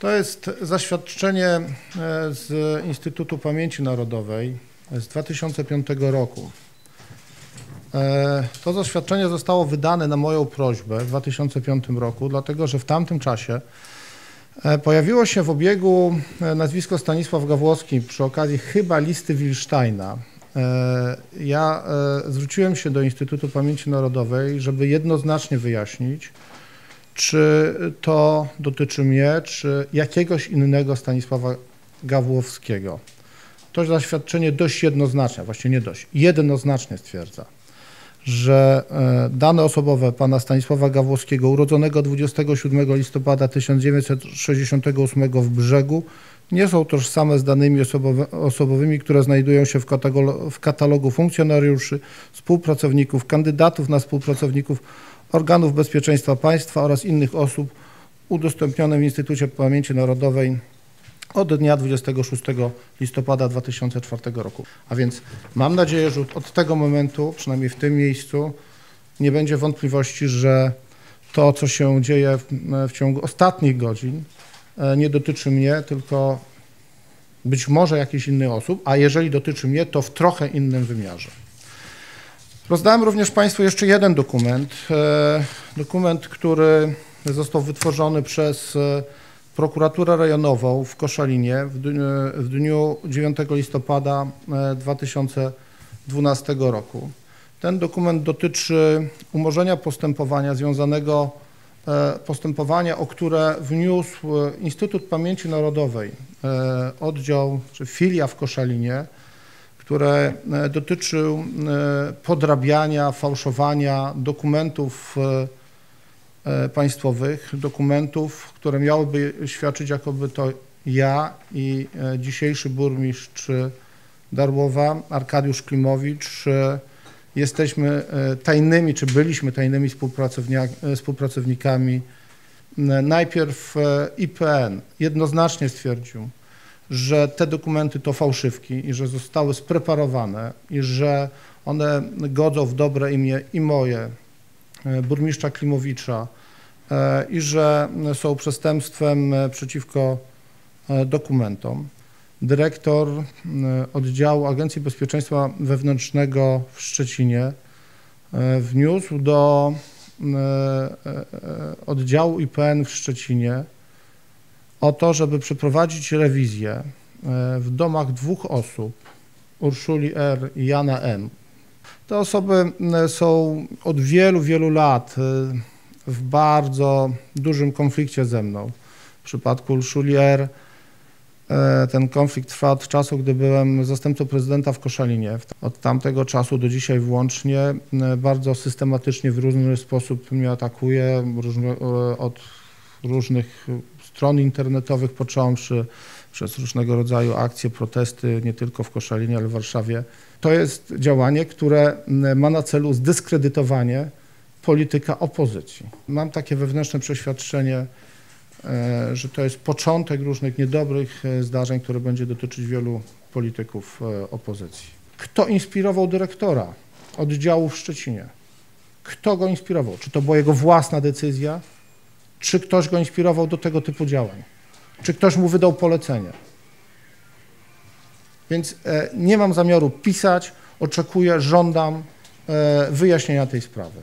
To jest zaświadczenie e, z Instytutu Pamięci Narodowej z 2005 roku. E, to zaświadczenie zostało wydane na moją prośbę w 2005 roku, dlatego że w tamtym czasie e, pojawiło się w obiegu nazwisko Stanisław Gawłowski przy okazji chyba listy Wilsteina. Ja zwróciłem się do Instytutu Pamięci Narodowej, żeby jednoznacznie wyjaśnić, czy to dotyczy mnie, czy jakiegoś innego Stanisława Gawłowskiego. To zaświadczenie dość jednoznacznie, właściwie nie dość, jednoznacznie stwierdza, że e, dane osobowe pana Stanisława Gawłowskiego, urodzonego 27 listopada 1968 w Brzegu, nie są tożsame z danymi osobowymi, które znajdują się w katalogu, w katalogu funkcjonariuszy, współpracowników, kandydatów na współpracowników organów bezpieczeństwa państwa oraz innych osób udostępnione w Instytucie Pamięci Narodowej od dnia 26 listopada 2004 roku. A więc mam nadzieję, że od tego momentu, przynajmniej w tym miejscu, nie będzie wątpliwości, że to, co się dzieje w, w ciągu ostatnich godzin, nie dotyczy mnie, tylko być może jakichś innych osób, a jeżeli dotyczy mnie, to w trochę innym wymiarze. Rozdałem również Państwu jeszcze jeden dokument, e, dokument, który został wytworzony przez e, prokuraturę rejonową w Koszalinie w dniu, w dniu 9 listopada 2012 e, roku. Ten dokument dotyczy umorzenia postępowania związanego postępowania, o które wniósł Instytut Pamięci Narodowej, oddział czy filia w Koszalinie, które e, dotyczył e, podrabiania, fałszowania dokumentów e, państwowych, dokumentów, które miałyby świadczyć, jakoby to ja i dzisiejszy burmistrz Darłowa, Arkadiusz Klimowicz, jesteśmy tajnymi, czy byliśmy tajnymi współpracownikami. Najpierw IPN jednoznacznie stwierdził, że te dokumenty to fałszywki i że zostały spreparowane i że one godzą w dobre imię i moje, e, burmistrza Klimowicza e, i że są przestępstwem e, przeciwko dokumentom. Dyrektor oddziału Agencji Bezpieczeństwa Wewnętrznego w Szczecinie wniósł do oddziału IPN w Szczecinie o to, żeby przeprowadzić rewizję e, w domach dwóch osób, Urszuli R. i Jana M. Te osoby są od wielu, wielu lat e, w bardzo dużym konflikcie ze mną. W przypadku Urszuli R. E, ten konflikt trwa od czasu, gdy byłem zastępcą prezydenta w Koszalinie. Od tamtego czasu do dzisiaj włącznie bardzo systematycznie w różny sposób mnie atakuje od różnych stron internetowych, począwszy przez różnego rodzaju akcje, protesty, nie tylko w Koszalinie, ale w Warszawie. To jest działanie, które ma na celu zdyskredytowanie polityka opozycji. Mam takie wewnętrzne przeświadczenie, e, że to jest początek różnych niedobrych e, zdarzeń, które będzie dotyczyć wielu polityków e, opozycji. Kto inspirował dyrektora oddziału w Szczecinie? Kto go inspirował? Czy to była jego własna decyzja? czy ktoś go inspirował do tego typu działań, czy ktoś mu wydał polecenie. Więc e, nie mam zamiaru pisać, oczekuję, żądam e, wyjaśnienia tej sprawy.